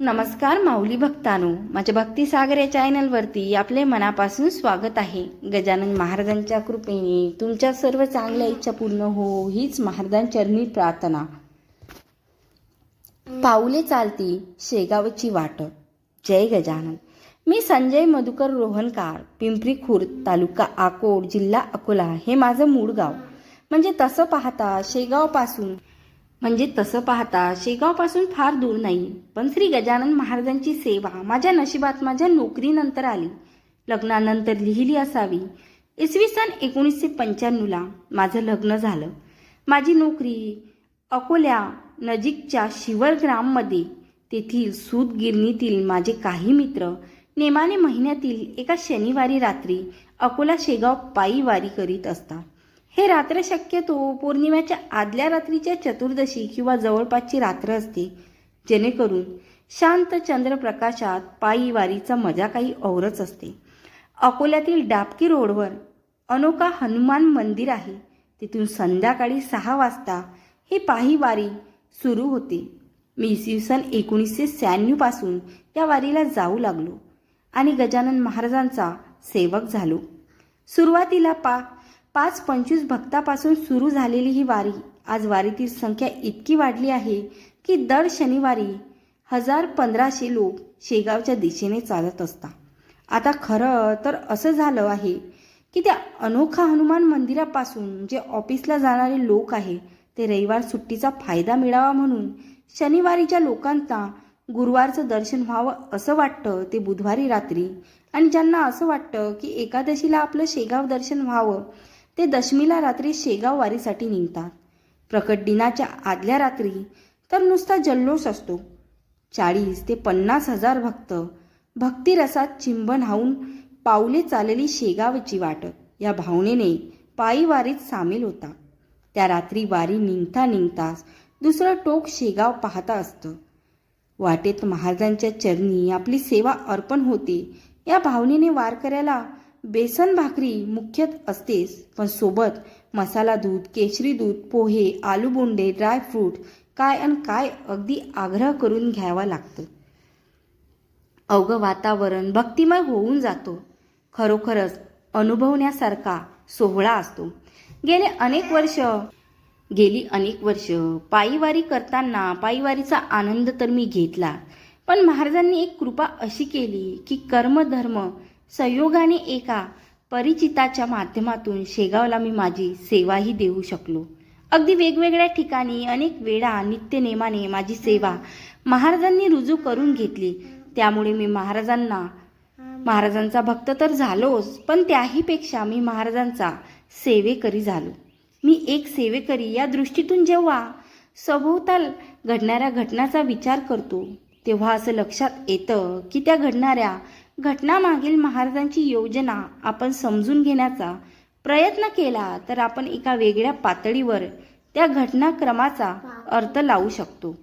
नमस्कार माऊली भक्तानो. माझ्या भक्तिसागर या चॅनलवरती आपले मनापासून स्वागत आहे. गजानन महाराजांच्या कृपेने तुमच्या सर्व चांगल्या इच्छा पूर्ण हो हीच महाराजांचरणी प्रार्थना. पाऊले चालती शेगावची वाट. जय गजानन. मी संजय मधुकर रोहनकार पिंपरी खुर्द तालुका आकोड जिल्हा अकोला हे माझं मूळ गाव. म्हणजे तसं पाहता शेगावपासून म्हणजे तसं पाहता शेगावपासून फार दूर नाही पण श्री गजानन महाराजांची सेवा माझ्या नशिबात माझ्या नोकरीनंतर आली. लग्नानंतर लिहिली असावी. इसवी सन एकोणीसशे पंच्याण्णवला माझं लग्न झालं. माझी नोकरी अकोल्या नजीकच्या शिवरग्राममध्ये तेथील सूतगिरणीतील माझे काही मित्र नेमाने महिन्यातील एका शनिवारी रात्री अकोला शेगाव पायी वारी करीत असतात. हे रात्र शक्यतो पौर्णिमेच्या आदल्या रात्रीच्या चतुर्दशी किंवा जवळपासची रात्र असते. जेणेकरून शांत चंद्रप्रकाशात पायी वारीचा मजा काही औरच असते. अकोल्यातील डाबकी रोडवर अनोखा हनुमान मंदिर आहे. तिथून संध्याकाळी सहा वाजता ही पायी वारी सुरू होते. मी इसवी सन एकोणीसशे शहाण्णवपासून या वारीला जाऊ लागलो आणि गजानन महाराजांचा सेवक झालो. सुरुवातीला पा पाच पंचवीस भक्तापासून सुरू झालेली ही वारी आज वारीतील संख्या इतकी वाढली आहे की दर शनिवारी हजार पंधराशे लोक शेगावच्या दिशेने चालत असतात. आता खरं तर असं झालं आहे की त्या अनोखा हनुमान मंदिरापासून जे ऑफिसला जाणारे लोक आहे ते रविवार सुट्टीचा फायदा मिळावा म्हणून शनिवारीच्या लोकांना गुरुवारचं दर्शन व्हावं असं वाटतं ते बुधवारी रात्री. आणि ज्यांना असं वाटतं की एकादशीला आपलं शेगाव दर्शन व्हावं ते दशमीला रात्री शेगाव वारीसाठी निघतात. प्रकट दिनाच्या आदल्या रात्री तर नुसता जल्लोष असतो. चाळीस ते पन्नास हजार भक्त भक्तिरसात चिंबन हाऊन पावले चाललेली शेगावची वाट. या भावनेने पायी वारीत सामील होता. त्या रात्री वारी निघता निघताच दुसरं टोक शेगाव पाहता असतं. वाटेत महाराजांच्या चरणी आपली सेवा अर्पण होते. या भावनेने वारकऱ्याला बेसन भाकरी मुख्यत असतेच पण सोबत मसाला दूध केशरी दूध पोहे आलू बोंडे ड्रायफ्रूट काय आणि काय अगदी आग्रह करून घ्यावा लागतं. अवघं वातावरण भक्तिमय होऊन जातो. खरोखरच अनुभवण्यासारखा सोहळा असतो. गेले अनेक वर्ष गेली अनेक वर्ष पायीवारी करताना पायीवारीचा आनंद तर मी घेतला. पण महाराजांनी एक कृपा अशी केली की कर्मधर्म संयोगाने एका परिचिताच्या माध्यमातून शेगावला मी माझी सेवाही देऊ शकलो. अगदी वेगवेगळ्या ठिकाणी अनेक वेळा नित्यनेमाने माझी सेवा महाराजांनी रुजू करून घेतली. त्यामुळे मी महाराजांना महाराजांचा भक्त तर झालोच पण त्याहीपेक्षा मी महाराजांचा सेवेकरी झालो. मी एक सेवेकरी. या दृष्टीतून जेव्हा सभोवताल घडणाऱ्या घटनाचा विचार करतो तेव्हा असं लक्षात येतं की त्या घडणाऱ्या घटनामागील महाराजांची योजना आपण समजून घेण्याचा प्रयत्न केला तर आपण एका वेगळ्या पातळीवर त्या घटनाक्रमाचा अर्थ लावू शकतो.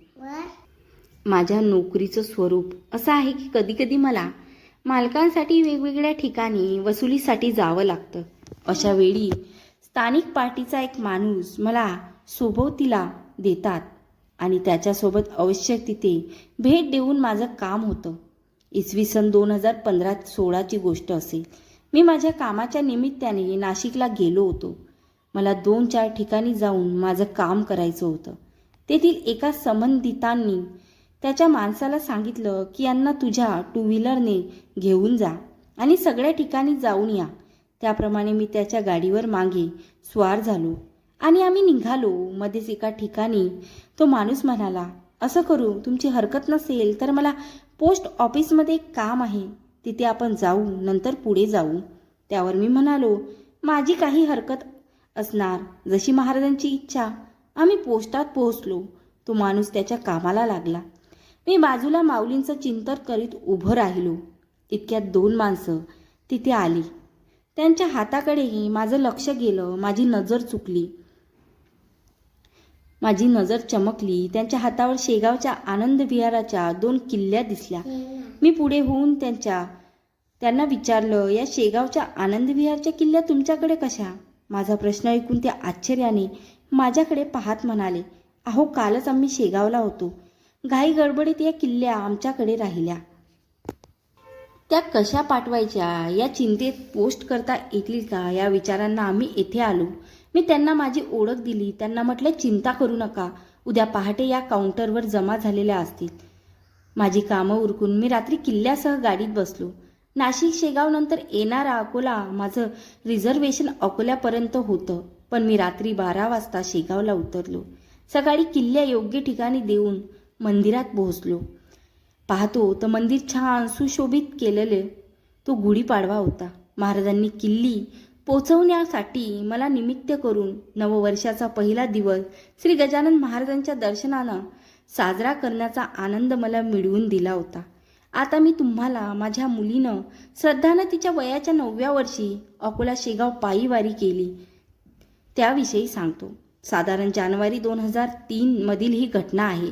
माझ्या नोकरीचं स्वरूप असं आहे की कधीकधी मला मालकांसाठी वेगवेगळ्या ठिकाणी वसुलीसाठी जावं लागतं. अशा वेळी स्थानिक पार्टीचा एक माणूस मला सोबवतीला देतात आणि त्याच्यासोबत आवश्यक तिथे भेट देऊन माझं काम होतं. इसवी सन दोन हजार पंधरा सोळाची गोष्ट असेल. मी माझ्या कामाच्या निमित्ताने नाशिकला गेलो होतो. मला दोन चार ठिकाणी जाऊन माझं काम करायचं होतं. तेथील एका संबंधितांनी त्याच्या माणसाला सांगितलं की यांना तुझ्या टू व्हीलरने घेऊन जा आणि सगळ्या ठिकाणी जाऊन या. त्याप्रमाणे मी त्याच्या गाडीवर मागे स्वार झालो आणि आम्ही निघालो. मध्येच एका ठिकाणी तो माणूस म्हणाला असं करू तुमची हरकत नसेल तर मला पोस्ट ऑफिसमध्ये एक काम आहे. तिथे आपण जाऊ नंतर पुढे जाऊ. त्यावर मी म्हणालो माझी काही हरकत असणार. जशी महाराजांची इच्छा. आम्ही पोस्टात पोहोचलो. तो माणूस त्याच्या कामाला लागला. मी बाजूला माऊलींचं चिंतन करीत उभं राहिलो. इतक्यात दोन माणसं तिथे आली. त्यांच्या हाताकडेही माझं लक्ष गेलं. माझी नजर चुकली. माझी नजर चमकली. त्यांच्या हातावर शेगावच्या आनंद विहाराच्या दोन किल्ल्या दिसल्या. मी पुढे होऊन त्यांच्या त्यांना विचारलं या शेगावच्या आनंद विहारच्या किल्ल्या तुमच्याकडे कशा? माझा प्रश्न ऐकून ते आश्चर्याने माझ्याकडे पाहत म्हणाले अहो कालच आम्ही शेगावला होतो. घाई गडबडीत या किल्ल्या आमच्याकडे राहिल्या. त्या कशा पाठवायच्या? या चिंतेत पोस्ट करता येतील का? या विचारांना आम्ही येथे आलो. मी त्यांना माझी ओळख दिली. त्यांना म्हटलं चिंता करू नका. उद्या पहाटे या काउंटरवर जमा झालेल्या असतील. माझी कामं उरकून मी रात्री किल्ल्यासह गाडीत बसलो. नाशिक शेगाव नंतर येणारा अकोला माझं रिझर्वेशन अकोल्यापर्यंत होतं. पण मी रात्री बारा वाजता शेगावला उतरलो. सकाळी किल्ल्या योग्य ठिकाणी देऊन मंदिरात पोहोचलो. पाहतो तर मंदिर छान सुशोभित केलेले. तो गुढीपाडवा होता. महाराजांनी किल्ली पोचवण्यासाठी मला निमित्त करून नववर्षाचा पहिला दिवस श्री गजानन महाराजांच्या दर्शनानं साजरा करण्याचा आनंद मला मिळवून दिला होता. आता मी तुम्हाला माझ्या मुलीनं श्रद्धानं तिच्या वयाच्या नवव्या वर्षी अकोला शेगाव पायीवारी केली. त्याविषयी सांगतो. साधारण जानेवारी दोन हजार तीनमधील ही घटना आहे.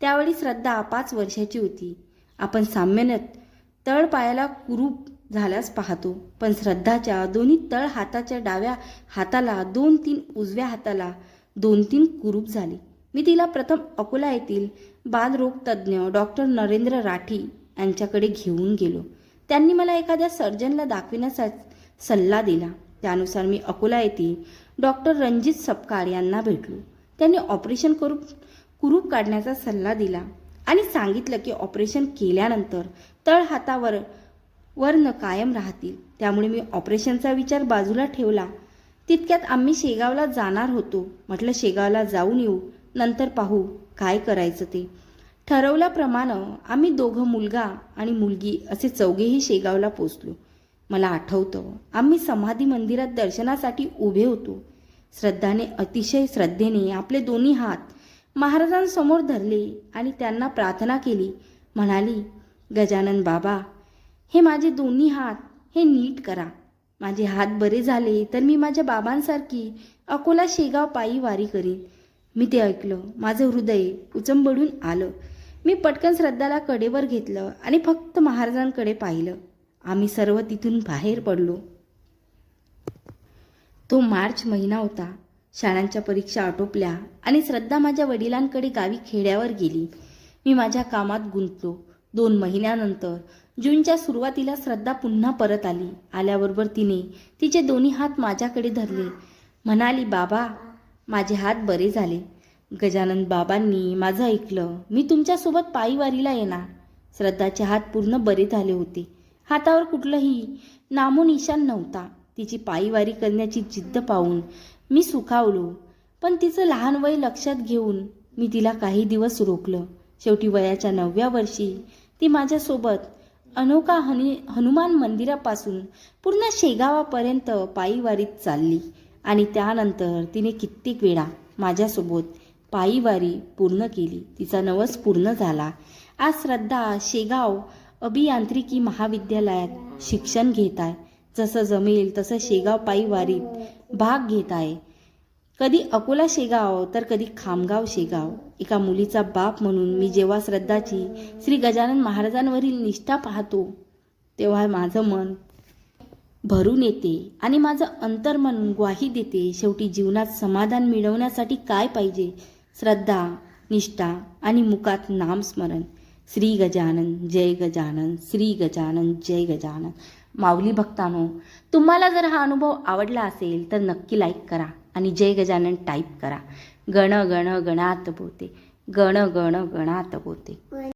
त्यावेळी श्रद्धा पाच वर्षाची होती. आपण सामान्यतः तळपायाला कुरूप झाल्यास पाहतो. पण श्रद्धाच्या दोन्ही तळ हाताच्या डाव्या हाताला दोन तीन उजव्या हाताला दोन तीन कुरूप झाले. मी तिला प्रथम अकोला येथील बालरोग तज्ज्ञ डॉक्टर नरेंद्र राठी यांच्याकडे घेऊन गेलो. त्यांनी मला एखाद्या सर्जनला दाखविण्याचा सल्ला दिला. त्यानुसार मी अकोला येथे डॉक्टर रणजित सपकाळ यांना भेटलो. त्यांनी ऑपरेशन करू कुरूप काढण्याचा सल्ला दिला आणि सांगितलं की ऑपरेशन केल्यानंतर तळ हातावर वर्ण कायम राहतील. त्यामुळे मी ऑपरेशनचा विचार बाजूला ठेवला. तितक्यात आम्ही शेगावला जाणार होतो. म्हटलं शेगावला जाऊन येऊ. नंतर पाहू काय करायचं ते. ठरवल्याप्रमाणे आम्ही दोघं मुलगा आणि मुलगी असे चौघेही शेगावला पोचलो. मला आठवतं आम्ही समाधी मंदिरात दर्शनासाठी उभे होतो. श्रद्धाने अतिशय श्रद्धेने आपले दोन्ही हात महाराजांसमोर धरले आणि त्यांना प्रार्थना केली. म्हणाली गजानन बाबा हे माझे दोन्ही हात हे नीट करा. माझे हात बरे झाले तर मी माझ्या बाबांसारखी अकोला शेगाव पायी वारी करीन. मी ते ऐकलं माझं हृदय उचंबडून आलं. मी पटकन श्रद्धाला कडेवर घेतलं आणि फक्त महाराजांकडे पाहिलं. आम्ही सर्व तिथून बाहेर पडलो. तो मार्च महिना होता. शाळांच्या परीक्षा आटोपल्या आणि श्रद्धा माझ्या वडिलांकडे गावी खेड्यावर गेली. मी माझ्या कामात गुंतलो. दोन महिन्यानंतर जूनच्या सुरुवातीला श्रद्धा पुन्हा परत आली. आल्याबरोबर तिने तिचे दोन्ही हात माझ्याकडे धरले. म्हणाली बाबा माझे हात बरे झाले. गजानन बाबांनी माझं ऐकलं. मी तुमच्यासोबत पायीवारीला येणार. श्रद्धाचे हात पूर्ण बरे झाले होते. हातावर कुठलंही नामोनिशान नव्हता. तिची पायीवारी करण्याची जिद्द पाहून मी सुखावलो. पण तिचं लहान वय लक्षात घेऊन मी तिला काही दिवस रोखलं. शेवटी वयाच्या नवव्या वर्षी ती माझ्यासोबत अनोखा हनी हनुमान मंदिरापासून पूर्ण शेगावापर्यंत पायीवारीत चालली. आणि त्यानंतर तिने कित्येक वेळा माझ्यासोबत पायीवारी पूर्ण केली. तिचा नवस पूर्ण झाला. आज श्रद्धा शेगाव अभियांत्रिकी महाविद्यालयात शिक्षण घेत आहे. जसं जमेल तसं शेगाव पायीवारीत भाग घेत आहे. कधी अकोला शेगाव तर कधी खामगाव शेगाव. एका मुलीचा बाप म्हणून मी जेव्हा श्रद्धाची श्री गजानन महाराजांवरील निष्ठा पाहतो तेव्हा माझं मन भरून येते आणि माझं अंतर्मन ग्वाही देते. शेवटी जीवनात समाधान मिळवण्यासाठी काय पाहिजे? श्रद्धा निष्ठा आणि मुखात नामस्मरण. श्री गजानन जय गजानन श्री गजानन जय गजानन. माऊली भक्तानो तुम्हाला जर हा अनुभव आवडला असेल तर नक्की लाईक करा. आणि जय गजानन टाईप करा. गण गण गणात बोते गण गण गणात बोते